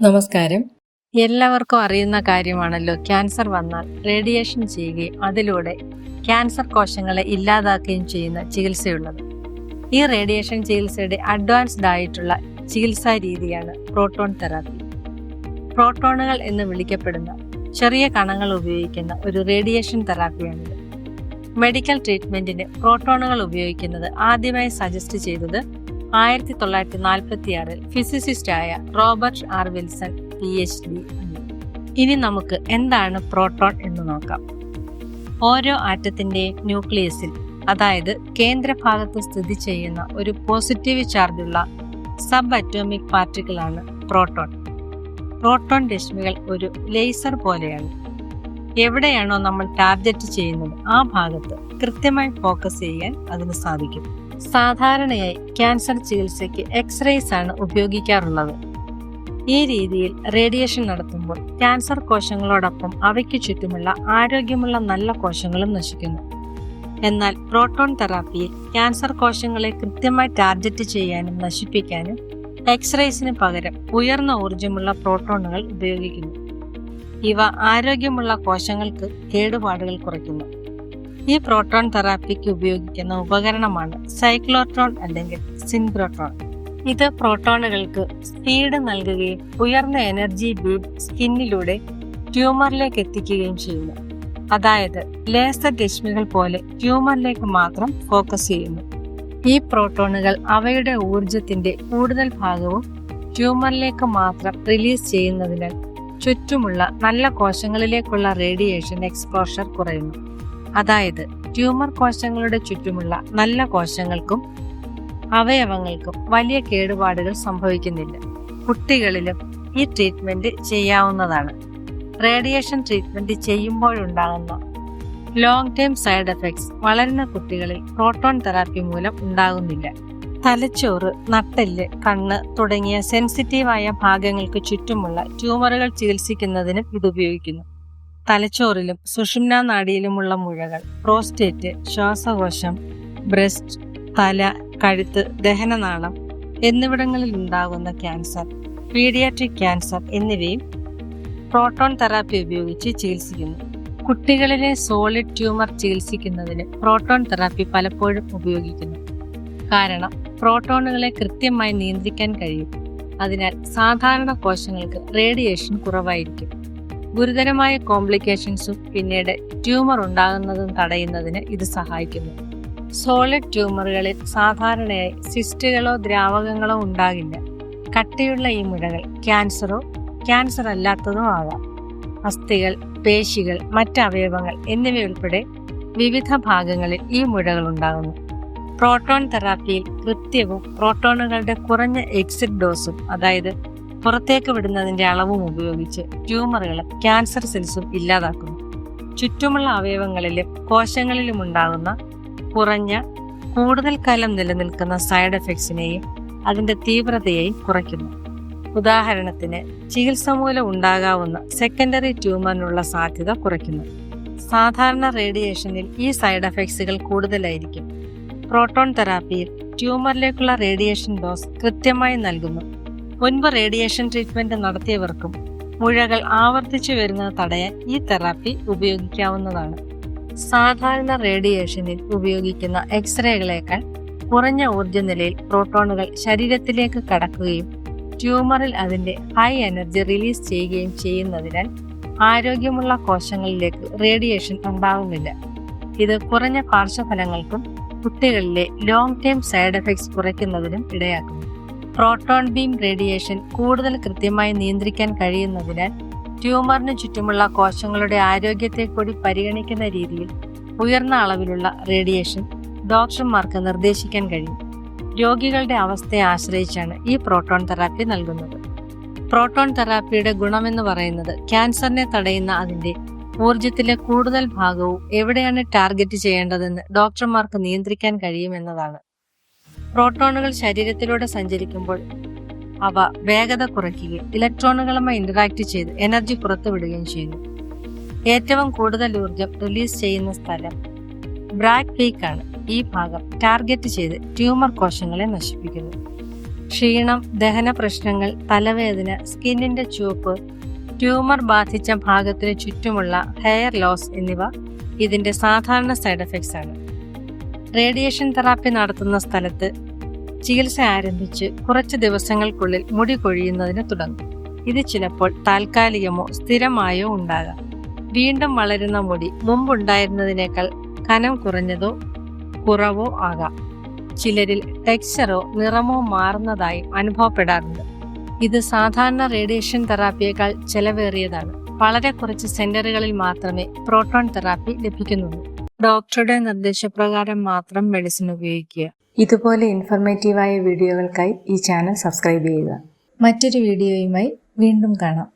നമസ്കാരം. എല്ലാവർക്കും അറിയുന്ന കാര്യമാണല്ലോ ക്യാൻസർ വന്നാൽ റേഡിയേഷൻ ചെയ്യുകയും അതിലൂടെ ക്യാൻസർ കോശങ്ങളെ ഇല്ലാതാക്കുകയും ചെയ്യുന്ന ചികിത്സയുള്ളത്. ഈ റേഡിയേഷൻ ചികിത്സയുടെ അഡ്വാൻസ്ഡ് ആയിട്ടുള്ള ചികിത്സാ രീതിയാണ് പ്രോട്ടോൺ തെറാപ്പി. പ്രോട്ടോണുകൾ എന്ന് വിളിക്കപ്പെടുന്ന ചെറിയ കണങ്ങൾ ഉപയോഗിക്കുന്ന ഒരു റേഡിയേഷൻ തെറാപ്പിയാണിത്. മെഡിക്കൽ ട്രീറ്റ്മെന്റിന് പ്രോട്ടോണുകൾ ഉപയോഗിക്കുന്നത് ആദ്യമായി സജസ്റ്റ് ചെയ്തത് ആയിരത്തി തൊള്ളായിരത്തി നാൽപ്പത്തി ആറിൽ ഫിസിസിസ്റ്റായ Robert R Wilson P H D ഇനി നമുക്ക് എന്താണ് പ്രോട്ടോൺ എന്ന് നോക്കാം. ഓരോ ആറ്റത്തിന്റെ ന്യൂക്ലിയസിൽ അതായത് കേന്ദ്രഭാഗത്ത് സ്ഥിതി ചെയ്യുന്ന ഒരു പോസിറ്റീവ് ചാർജുള്ള സബ് അറ്റോമിക് പാർട്ടിക്കിൾ ആണ് പ്രോട്ടോൺ. പ്രോട്ടോൺ രശ്മികൾ ഒരു ലേസർ പോലെയാണ്. എവിടെയാണോ നമ്മൾ ടാർഗറ്റ് ചെയ്യുന്നത് ആ ഭാഗത്ത് കൃത്യമായി ഫോക്കസ് ചെയ്യാൻ അതിന് സാധിക്കും. സാധാരണയായി ക്യാൻസർ ചികിത്സയ്ക്ക് എക്സ്റേസ് ആണ് ഉപയോഗിക്കാറുള്ളത്. ഈ രീതിയിൽ റേഡിയേഷൻ നടത്തുമ്പോൾ ക്യാൻസർ കോശങ്ങളോടൊപ്പം അവയ്ക്ക് ചുറ്റുമുള്ള ആരോഗ്യമുള്ള നല്ല കോശങ്ങളും നശിക്കുന്നു. എന്നാൽ പ്രോട്ടോൺ തെറാപ്പിയിൽ ക്യാൻസർ കോശങ്ങളെ കൃത്യമായി ടാർഗറ്റ് ചെയ്യാനും നശിപ്പിക്കാനും എക്സ്റേസിന് പകരം ഉയർന്ന ഊർജമുള്ള പ്രോട്ടോണുകൾ ഉപയോഗിക്കുന്നു. ഇവ ആരോഗ്യമുള്ള കോശങ്ങൾക്ക് കേടുപാടുകൾ കുറയ്ക്കുന്നു. ഈ പ്രോട്ടോൺ തെറാപ്പിക്ക് ഉപയോഗിക്കുന്ന ഉപകരണമാണ് സൈക്ലോട്രോൺ അല്ലെങ്കിൽ സിൻക്രോട്രോൺ ഇത് പ്രോട്ടോണുകൾക്ക് സ്പീഡ് നൽകുകയും ഉയർന്ന എനർജി ബീഡ് സ്കിന്നിലൂടെ ട്യൂമറിലേക്ക് എത്തിക്കുകയും ചെയ്യുന്നു. അതായത് ലേസർ രശ്മികൾ പോലെ ട്യൂമറിലേക്ക് മാത്രം ഫോക്കസ് ചെയ്യുന്നു. ഈ പ്രോട്ടോണുകൾ അവയുടെ ഊർജത്തിന്റെ കൂടുതൽ ഭാഗവും ട്യൂമറിലേക്ക് മാത്രം റിലീസ് ചെയ്യുന്നതിനാൽ ചുറ്റുമുള്ള നല്ല കോശങ്ങളിലേക്കുള്ള റേഡിയേഷൻ എക്സ്പോഷർ കുറയുന്നു. അതായത് ട്യൂമർ കോശങ്ങളുടെ ചുറ്റുമുള്ള നല്ല കോശങ്ങൾക്കും അവയവങ്ങൾക്കും വലിയ കേടുപാടുകൾ സംഭവിക്കുന്നില്ല. കുട്ടികളിലും ഈ ട്രീറ്റ്മെന്റ് ചെയ്യാവുന്നതാണ്. റേഡിയേഷൻ ട്രീറ്റ്മെന്റ് ചെയ്യുമ്പോഴുണ്ടാകുന്ന ലോങ് ടേം സൈഡ് എഫക്ട്സ് വളരുന്ന കുട്ടികളിൽ പ്രോട്ടോൺ തെറാപ്പി മൂലം ഉണ്ടാകുന്നില്ല. തലച്ചോറ് നട്ടെല്ല് കണ്ണ് തുടങ്ങിയ സെൻസിറ്റീവായ ഭാഗങ്ങൾക്ക് ചുറ്റുമുള്ള ട്യൂമറുകൾ ചികിത്സിക്കുന്നതിനും ഇത് ഉപയോഗിക്കുന്നു. തലച്ചോറിലും സുഷുമ്ന നാഡിയിലുമുള്ള മുഴകൾ. പ്രോസ്റ്റേറ്റ് ശ്വാസകോശം ബ്രസ്റ്റ് തല കഴുത്ത് ദഹനനാളം എന്നിവിടങ്ങളിൽ ഉണ്ടാകുന്ന ക്യാൻസർ പീഡിയാട്രിക് ക്യാൻസർ എന്നിവയും പ്രോട്ടോൺ തെറാപ്പി ഉപയോഗിച്ച് ചികിത്സിക്കുന്നു. കുട്ടികളിലെ സോളിഡ് ട്യൂമർ ചികിത്സിക്കുന്നതിന് പ്രോട്ടോൺ തെറാപ്പി പലപ്പോഴും ഉപയോഗിക്കുന്നു. കാരണം പ്രോട്ടോണുകളെ കൃത്യമായി നിയന്ത്രിക്കാൻ കഴിയും. അതിനാൽ സാധാരണ കോശങ്ങൾക്ക് റേഡിയേഷൻ കുറവായിരിക്കും. ഗുരുതരമായ കോംപ്ലിക്കേഷൻസും പിന്നീട് ട്യൂമർ ഉണ്ടാകുന്നതും തടയുന്നതിന് ഇത് സഹായിക്കുന്നു. സോളിഡ് ട്യൂമറുകളിൽ സാധാരണയായി സിസ്റ്റുകളോ ദ്രാവകങ്ങളോ ഉണ്ടാകില്ല. കട്ടിയുള്ള ഈ മുഴകൾ ക്യാൻസറോ ക്യാൻസർ അല്ലാത്തതോ ആകാം. അസ്ഥികൾ പേശികൾ മറ്റ് അവയവങ്ങൾ എന്നിവയുൾപ്പെടെ വിവിധ ഭാഗങ്ങളിൽ ഈ മുഴകൾ ഉണ്ടാകുന്നു. പ്രോട്ടോൺ തെറാപ്പിയിൽ കൃത്യവും പ്രോട്ടോണുകളുടെ കുറഞ്ഞ എക്സിറ്റ് ഡോസും അതായത് പുറത്തേക്ക് വിടുന്നതിന്റെ അളവും ഉപയോഗിച്ച് ട്യൂമറുകളും ക്യാൻസർ സെൽസും ഇല്ലാതാക്കുന്നു. ചുറ്റുമുള്ള അവയവങ്ങളിലും കോശങ്ങളിലും ഉണ്ടാകുന്ന കുറഞ്ഞ കൂടുതൽ കാലം നിലനിൽക്കുന്ന സൈഡ് എഫക്ട്സിനെയും അതിന്റെ തീവ്രതയെയും കുറയ്ക്കുന്നു. ഉദാഹരണത്തിന് ചികിത്സ മൂലം ഉണ്ടാകാവുന്ന സെക്കൻഡറി ട്യൂമറിനുള്ള സാധ്യത കുറയ്ക്കുന്നു. സാധാരണ റേഡിയേഷനിൽ ഈ സൈഡ് എഫക്ട്സുകൾ കൂടുതലായിരിക്കും. പ്രോട്ടോൺ തെറാപ്പിയിൽ ട്യൂമറിലേക്കുള്ള റേഡിയേഷൻ ഡോസ് കൃത്യമായി നൽകുന്നു. മുൻപ് റേഡിയേഷൻ ട്രീറ്റ്മെന്റ് നടത്തിയവർക്കും മുഴകൾ ആവർത്തിച്ചു വരുന്നത് തടയാൻ ഈ തെറാപ്പി ഉപയോഗിക്കാവുന്നതാണ്. സാധാരണ റേഡിയേഷനിൽ ഉപയോഗിക്കുന്ന എക്സ്റേകളേക്കാൾ കുറഞ്ഞ ഊർജനിലയിൽ പ്രോട്ടോണുകൾ ശരീരത്തിലേക്ക് കടക്കുകയും ട്യൂമറിൽ അതിന്റെ ഹൈ എനർജി റിലീസ് ചെയ്യുകയും ചെയ്യുന്നതിനാൽ ആരോഗ്യമുള്ള കോശങ്ങളിലേക്ക് റേഡിയേഷൻ ഉണ്ടാകുന്നില്ല ഇത് കുറഞ്ഞ പാർശ്വഫലങ്ങൾക്കും കുട്ടികളിലെ ലോങ് ടേം സൈഡ് എഫക്ട്സ് കുറയ്ക്കുന്നതിനും ഇടയാക്കുന്നു. പ്രോട്ടോൺ ബീം റേഡിയേഷൻ കൂടുതൽ കൃത്യമായി നിയന്ത്രിക്കാൻ കഴിയുന്നതിനാൽ ട്യൂമറിന് ചുറ്റുമുള്ള കോശങ്ങളുടെ ആരോഗ്യത്തെ കൂടി പരിഗണിക്കുന്ന രീതിയിൽ ഉയർന്ന അളവിലുള്ള റേഡിയേഷൻ ഡോക്ടർമാർക്ക് നിർദ്ദേശിക്കാൻ കഴിയും. രോഗികളുടെ അവസ്ഥയെ ആശ്രയിച്ചാണ് ഈ പ്രോട്ടോൺ തെറാപ്പി നൽകുന്നത്. പ്രോട്ടോൺ തെറാപ്പിയുടെ ഗുണമെന്ന് പറയുന്നത് ക്യാൻസറിനെ തടയുന്ന അതിന്റെ ഊർജത്തിലെ കൂടുതൽ ഭാഗവും എവിടെയാണ് ടാർഗറ്റ് ചെയ്യേണ്ടതെന്ന് ഡോക്ടർമാർക്ക് നിയന്ത്രിക്കാൻ കഴിയുമെന്നതാണ്. പ്രോട്ടോണുകൾ ശരീരത്തിലൂടെ സഞ്ചരിക്കുമ്പോൾ അവ വേഗത കുറയ്ക്കുകയും ഇലക്ട്രോണുകളുമായി ഇന്ററാക്ട് ചെയ്ത് എനർജി പുറത്തുവിടുകയും ചെയ്യുന്നു. ഏറ്റവും കൂടുതൽ ഊർജം റിലീസ് ചെയ്യുന്ന സ്ഥലം ബ്രാക്ക് പീക്ക് ആണ്. ഈ ഭാഗം ടാർഗറ്റ് ചെയ്ത് ട്യൂമർ കോശങ്ങളെ നശിപ്പിക്കുന്നു. ക്ഷീണം ദഹന പ്രശ്നങ്ങൾ തലവേദന സ്കിന്നിന്റെ ചുവപ്പ് ട്യൂമർ ബാധിച്ച ഭാഗത്തിന് ചുറ്റുമുള്ള ഹെയർ ലോസ് എന്നിവ ഇതിന്റെ സാധാരണ സൈഡ് എഫക്ട്സ് ആണ്. റേഡിയേഷൻ തെറാപ്പി നടത്തുന്ന സ്ഥലത്ത് ചികിത്സ ആരംഭിച്ച് കുറച്ച് ദിവസങ്ങൾക്കുള്ളിൽ മുടി കൊഴിയുന്നതിന് തുടങ്ങും. ഇത് ചിലപ്പോൾ താൽക്കാലികമോ സ്ഥിരമായോ ഉണ്ടാകാം. വീണ്ടും വളരുന്ന മുടി മുമ്പുണ്ടായിരുന്നതിനേക്കാൾ കനം കുറഞ്ഞതോ കുറവോ ആകാം. ചിലരിൽ ടെക്സ്ചറോ നിറമോ മാറുന്നതായും അനുഭവപ്പെടാറുണ്ട്. ഇത് സാധാരണ റേഡിയേഷൻ തെറാപ്പിയേക്കാൾ ചെലവേറിയതാണ്. വളരെ കുറച്ച് സെന്ററുകളിൽ മാത്രമേ പ്രോട്ടോൺ തെറാപ്പി ലഭിക്കുന്നുള്ളൂ. ഡോക്ടറുടെ നിർദ്ദേശപ്രകാരം മാത്രം മെഡിസിൻ ഉപയോഗിക്കുക. ഇതുപോലെ ഇൻഫർമേറ്റീവായ വീഡിയോകൾക്കായി ഈ ചാനൽ സബ്സ്ക്രൈബ് ചെയ്യുക. മറ്റൊരു വീഡിയോയുമായി വീണ്ടും കാണാം.